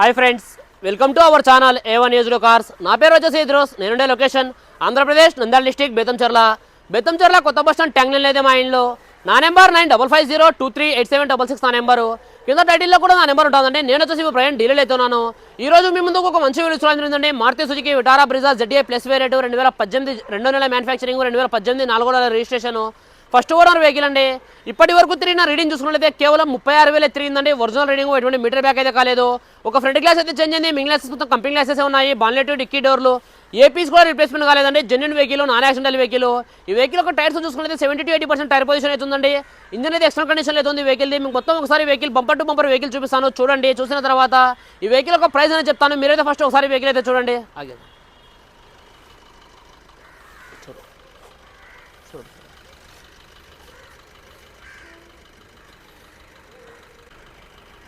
Hi friends welcome to our channel A one ఏజ్లో cars. నా పేరు వచ్చేసి ఇద్రోస్ నేనుండే లొకేషన్ ఆంధ్రప్రదేశ్ నంద్యాల డిస్టిక్ బేతంచెర్ల బేతంచెర్ల కొత్త బస్ స్టాండ్ ట్యాంగ్ అయితే మా ఇంట్లో. నా number nine double five zero two three eight seven double six నా నెంబరు. కింద టైటిల్లో కూడా నా నెంబర్ ఉంటుందండి. నేను వచ్చేసి ఇప్పుడు ప్రయాణం డీలర్ అవుతున్నాను ఈ రోజు మీ ముందుకు ఒక మంచి వీడియో చూడాలని జరిగిందండి Maruti Suzuki Vitara Brezza Z A plus variant రెండు వేల పద్దెనిమిది రెండో నెల మ్యానుఫ్యాక్చరింగ్ రెండు వేల పద్దెనిమిది నాలుగో నెల రిజిస్ట్రేషన్ ఫస్ట్ ఓనర్ వెహికల్ అండి. ఇప్పటి వరకు తిరిగిన రీడింగ్ చూసుకున్నట్లయితే కేవలం ముప్పై ఆరు వేలు తిరిగిందండి. ఒరిజినల్ రీడింగ్ ఎటువంటి మీటర్ బ్యాక్ అయితే కాలేదు. ఒక ఫ్రంట్ గ్లాస్ అయితే చేంజ్ అయింది. మింగ్ గ్లాసెస్ మొత్తం కంపెనీ గ్లాసెస్ ఉన్నాయి? బాన్లెట్ డిక్కీ డోర్లు. ఏపీస్ కూడా రిప్లేస్మెంట్ కాలేదండి. Genuine vehicle non accidental vehicle ఈ వెహికల్ ఒక టైర్స్ చూసుకుంటే seventy to eighty percent tyre position అవుతుందండి ఇంజన్ అయితే ఎక్స్ట్రా కండిషన్ అవుతుంది వెహికల్ మీకు మొత్తం ఒకసారి vehicle bumper to bumper vehicle చూపిస్తాను. చూడండి. చూసిన తర్వాత ఈ వెహికల్ ఒక ప్రైస్ అనేది చెప్తాను. మీరైతే ఫస్ట్ ఒకసారి వెహికల్ అయితే చూడండి. ఆగే.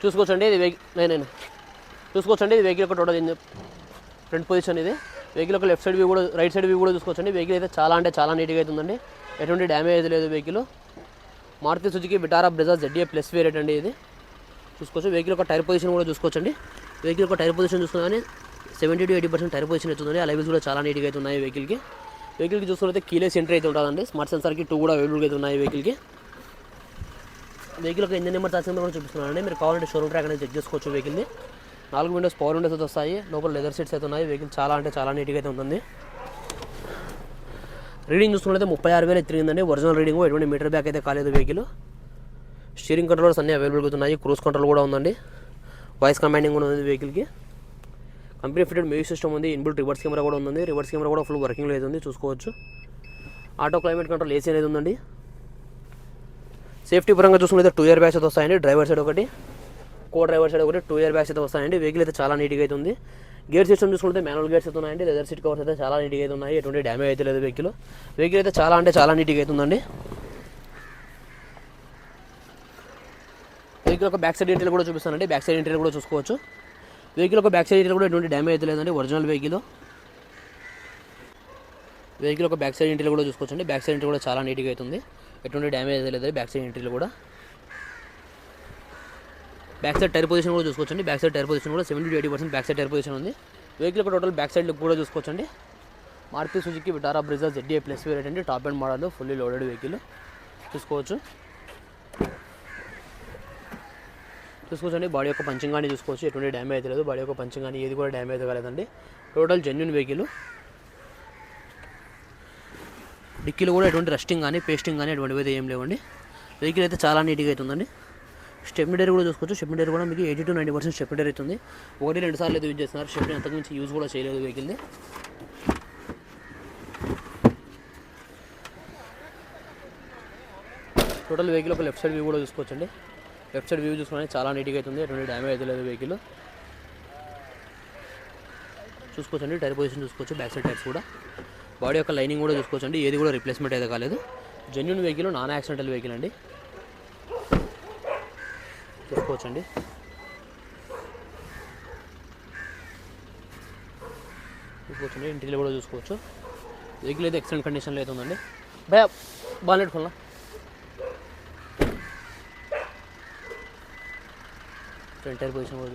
చూసుకోవచ్చండి ఇది వెహికల్ నేను చూసుకోవచ్చండి ఇది వెహికల్ ఒకటి ఉండదు ఫ్రంట్ పొజిషన్ ఇది. వెహికల్ ఒక లెఫ్ట్ సైడ్ వ్యూ కూడా రైట్ సైడ్ వ్యూ కూడా చూసుకోవచ్చండి. వెహికల్ అయితే చాలా అంటే చాలా నీట్గా అవుతుందండి ఎటువంటి డ్యామేజ్ లేదు vehicle. Maruti Suzuki Vitara Brezza Z A plus variant అండి ఇది. చూసుకోవచ్చు. వెహికల్ ఒక టైర్ పొజిషన్ కూడా చూసుకోవచ్చండి. వెహికల్ ఒక tyre position చూసుకున్నానే seventy to eighty percent tyre position అవుతుందండి అలైవిల్స్ కూడా చాలా నీట్గా అవుతున్నాయి వెహికల్కి. వెహికల్కి చూసుకున్నైతే కీలెస్ ఎంట్రీ అయితే ఉంటుందండి. స్మార్ట్ సెన్సార్కి టూ కూడా అవైలబుల్గా అయితే ఉన్నాయి వెహికల్కి. వెహికల్ ఒక ఇంజన్ నెంబర్ చార్జ్ కూడా కూడా చూపిస్తున్నానండి. మీరు కావాలంటే షోరూమ్ ట్రాక్ అనేది చెక్ చేసుకోవచ్చు వెహికల్ని నాలుగు విండోస్ పవర్ విండోస్ అయితే వస్తాయి. లోపల లెదర్ సీట్స్ అయితే ఉన్నాయి. వెహికల్ చాలా అంటే చాలా నీట్గా అయితే ఉంటుంది. రీడింగ్ చూసుకున్నట్లయితే ముప్పై ఆరు వేలు తిరిగిందండి. ఒరిజినల్ రీడింగ్ ఎటువంటి మీటర్ బ్యాక్ అయితే కాలేదు వెహికల్ స్టీరింగ్ కంట్రోల్స్ అన్నీ అవైలబుల్గా ఉన్నాయి. క్రూజ్ కంట్రోల్ కూడా ఉందండి. వాయిస్ కమాండింగ్ కూడా ఉంది వెహికల్కి కంపెనీ ఫిటెడ్ మ్యూజిక్ సిస్టమ్ ఉంది. ఇన్బుల్ రివర్స్ కెమెరా కూడా ఉంది రివర్స్ కెమెరా కూడా ఫుల్ వర్కింగ్లో అయితే ఉంది. చూసుకోవచ్చు. ఆటో క్లైమేట్ కంట్రోల్ ఏసీ అనేది ఉందండి. సేఫ్టీ పరంగా చూసుకుంటే టూ ఇయర్ బ్యాగ్స్ అయితే వస్తాయండి. డ్రైవర్ సైడ్ ఒకటి కో డ్రైవర్ సైడ్ ఒకటి టూ ఇయర్ బ్యాగ్స్ అయితే వస్తాయండి. వెహికల్ అయితే చాలా నీట్గా అయితే ఉంది. గేర్ సిస్టమ్ చూసుకుంటే మాన్యువల్ గేర్స్ అయితే ఉన్నాయండి. లెదర్ సీట్ కవర్స్ అయితే చాలా నీట్గా అయితే ఉన్నాయి. ఎటువంటి డ్యామేజ్ అయితే లేదు వెహికల్ వెహికల్ అయితే చాలా అంటే చాలా నీట్గా అయితే ఉందండి. వెహికల్ ఒక బ్యాక్ సైడ్ ఇంటీరియర్ కూడా చూపిస్తానండి. బ్యాక్ సైడ్ ఇంటీరియర్ కూడా చూసుకోవచ్చు. వెహికల్ ఒక బ్యాక్ సైడ్ ఇంటీరియర్ కూడా ఎటువంటి డ్యామేజ్ అయితే లేదండి. ఒరిజినల్ వెహికల్ వెహికల్ ఒక బ్యాక్ సైడ్ ఇంటీరియర్ కూడా చూసుకోవచ్చండి. బ్యాక్ సైడ్ ఇంటీరియర్ కూడా చాలా నీట్గా అవుతుంది. ఎటువంటి డ్యామేజ్ లేదు. బ్యాక్ సైడ్ ఇంటీరియర్ కూడా. బ్యాక్ సైడ్ టైర్ పొజిషన్ కూడా చూసుకోవచ్చండి. బ్యాక్ సైడ్ టైర్ పొజిషన్ కూడా seventy to eighty percent back side tyre position ఉంది. Vehicle total back side look కూడా చూసుకోవచ్చండి. Maruti Suzuki Vitara Brezza Z D A plus variant అండి. Top and model fully loaded vehicle చూసుకోవచ్చు. చూసుకోవచ్చండి. Body యొక్క punching కానీ చూసుకోవచ్చు. ఎటువంటి డ్యామేజ్ లేదు. బాడీ యొక్క పంచింగ్ కానీ ఏది కూడా డ్యామేజ్ కాలేదండి. టోటల్ జెన్యున్ వెహికల్ డిక్కీలు కూడా ఎటువంటి రస్టింగ్ కానీ పేస్టింగ్ కానీ ఎటువంటివి అయితే ఏం లేవండి. వెహికల్ అయితే చాలా నీట్గా అవుతుందండి. స్టెప్ని డైర్ కూడా చూసుకోవచ్చు. స్టెప్ని డైర్ కూడా మీకు eighty to ninety percent stepney tyre అవుతుంది. ఒకటి రెండు సార్లు అయితే యూజ్ చేస్తున్నారు. స్టెప్ని అంతకుమించి యూజ్ కూడా చేయలేదు వెహికల్ని. టోటల్ వెహికల్ ఒక లెఫ్ట్ సైడ్ వ్యూ కూడా చూసుకోవచ్చండి. లెఫ్ట్ సైడ్ వ్యూ చూసుకుంటే చాలా నీట్గా అవుతుంది. ఎటువంటి డ్యామేజ్ అయితే లేదు వెహికల్. చూసుకోవచ్చండి. టైర్ పొజిషన్ చూసుకోవచ్చు. బ్యాక్ సైడ్ టైర్స్ కూడా. బాడీ యొక్క లైనింగ్ కూడా చూసుకోవచ్చండి. ఏది కూడా రిప్లేస్మెంట్ అయితే కాలేదు. Genuine vehicle non accidental vehicle అండి. చూసుకోవచ్చండి. చూసుకోవచ్చండి. ఇంటీరియర్ కూడా చూసుకోవచ్చు. వెహికల్ అయితే ఎక్సలెంట్ కండిషన్లో అయితే ఉందండి. భయ బాలెట్ కొన్నా. ఫ్రంట్ టైర్ పొజిషన్ కూడా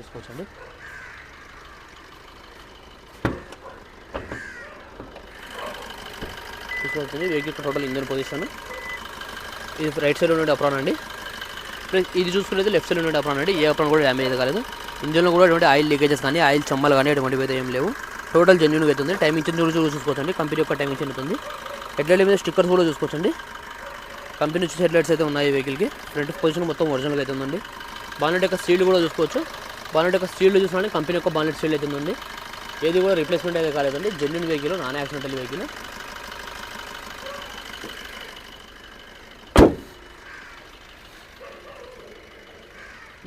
చూసుకోవచ్చండి చూసుకోవచ్చండి వెహికల్ టోటల్ ఇంజన్ పొజిషన్ ఇది రైట్ సైడ్ ఉండే అప్రాన్ అండి. ఇది చూసుకునేది లెఫ్ట్ సైడ్ ఉండే అప్రాన్ అండి. ఏ అప్రాన్ కూడా డ్యామేజ్ కాలేదు. ఇంజన్లో కూడా ఎటువంటి ఆయిల్ లీకేజెస్ కానీ ఆయిల్ చమ్మలు కానీ ఎటువంటివి అయితే ఏం లేవు. టోటల్ జెన్యున్గా అవుతుంది టైం ఇచ్చిన కూడా చూసుకోవచ్చండి. కంపెనీ యొక్క టైం ఇచ్చిన అవుతుంది హెడ్లైట్ మీద స్టిక్కర్స్ కూడా చూసుకోవచ్చండి. కంపెనీ వచ్చి హెడ్లైట్స్ అయితే ఉన్నాయి వెహికల్కి ఫ్రంట్ పొజిషన్ మొత్తం ఒరిజినల్గా అయితే ఉందండి. బానెట్ యొక్క స్టీల్ కూడా చూసుకోవచ్చు. బానెట్ యొక్క స్టీల్ చూసుకుంటే కంపెనీ యొక్క బానెట్ స్టీల్ అయితే ఉందండి. ఏది కూడా రిప్లేస్మెంట్ అయితే కాలేదండి. Genuine vehicle non accidental vehicle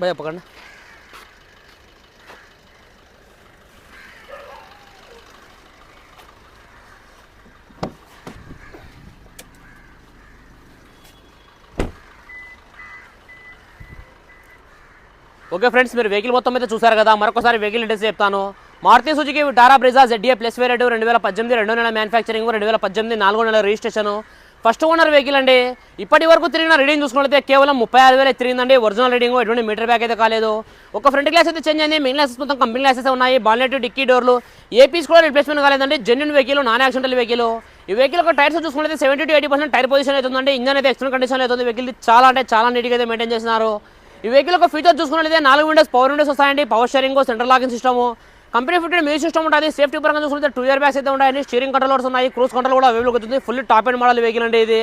భయ పకండి ఓకే ఫ్రెండ్స్ మీరు వెహికల్ మొత్తం అయితే చూసారు కదా మరొకసారి వెహికల్ డీటెయిల్స్ చెప్తాను. Maruti Suzuki Vitara Brezza Z A plus variant రెండు వేల పద్దెనిమిది రెండో నెల మ్యానుఫ్యాక్చరింగ్ రెండు వేల పద్దెనిమిది నాలుగో నెల రిజిస్ట్రేషన్ ఫస్ట్ ఓనర్ వెహికల్ అండి. ఇప్పటి వరకు తిరిగిన రీడింగ్ చూసుకున్నట్లయితే కేవలం ముప్పై ఆరు వేలు తిరిగిందండి. ఒరిజినల్ రీడింగ్ ఎటువంటి మీటర్ బ్యాక్ అయితే కాలేదు. ఒక ఫ్రంట్ గ్లాస్ అయితే చేంజ్ అయింది. మెయిన్ గ్లాసెస్ మొత్తం కంపెనీ గ్లాసెస్ ఉన్నాయి. బాన్లెట్ డిక్కీ డోర్లు ఏపీస్ కూడా రిప్లేస్మెంట్ కాలేదండి. Genuine vehicle non accidental vehicle ఈ వెహికల్ ఒక టైర్స్ చూసుకుంటే seventy to eighty percent tyre position అవుతుందండి ఇంజన్ అయితే ఎక్స్టర్నల్ కండిషన్ అవుతుంది వెహికల్ చాలా అంటే చాలా నీట్గా అయితే మెయింటైన్ చేస్తున్నారు ఈ వెహికల్ ఒక ఫీచర్ చూసుకున్నట్లయితే నాలుగు విండోస్ పవర్ విండోస్ వస్తాయండి. Power steering central locking system company fifty music system ఉంటుంది. సేఫ్టీ పరంగా చూసుకుంటే టూ ఇయర్ బ్యాగ్స్ అయితే ఉంటాయి స్టీరింగ్ కంట్రోల్స్ ఉన్నాయి. క్రూజ్ కంట్రోల్ కూడా అవైలబుల్ అవుతుంది full top and model vehicle అండి ఇది.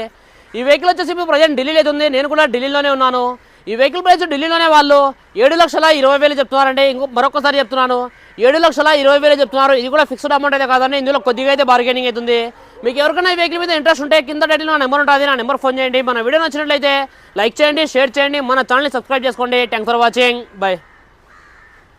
ఈ వెహికల్ వచ్చేసి ఇప్పుడు ప్రజెంట్ ఢిల్లీలో అయితే ఉంది. నేను కూడా ఢిల్లీలోనే ఉన్నాను. ఈ వెహికల్ ప్రైస్ ఢిల్లీలోనే వాళ్ళు ఏడు లక్షల ఇరవై వేలు చెప్తున్నారండి. ఇంకో మరొకసారి చెప్తున్నాను. ఏడు లక్షల ఇరవై వేలు చెప్తున్నారు. ఇది కూడా ఫిక్స్డ్ అమౌంట్ అయితే కాదండి. ఇందులో కొద్దిగా అయితే బార్గెనింగ్ అవుతుంది మీకు ఎవరికైనా ఈ వెహికల్ మీద ఇంట్రెస్ట్ ఉంటే కింద టైటిల్ నా నెంబర్ ఉంటుంది. నా నెంబర్ ఫోన్ చేయండి. మన వీడియో నచ్చినట్లయితే లైక్ చేయండి షేర్ చేయండి. మన ఛానల్ని సబ్స్క్రైబ్ చేసుకోండి. Thanks for watching bye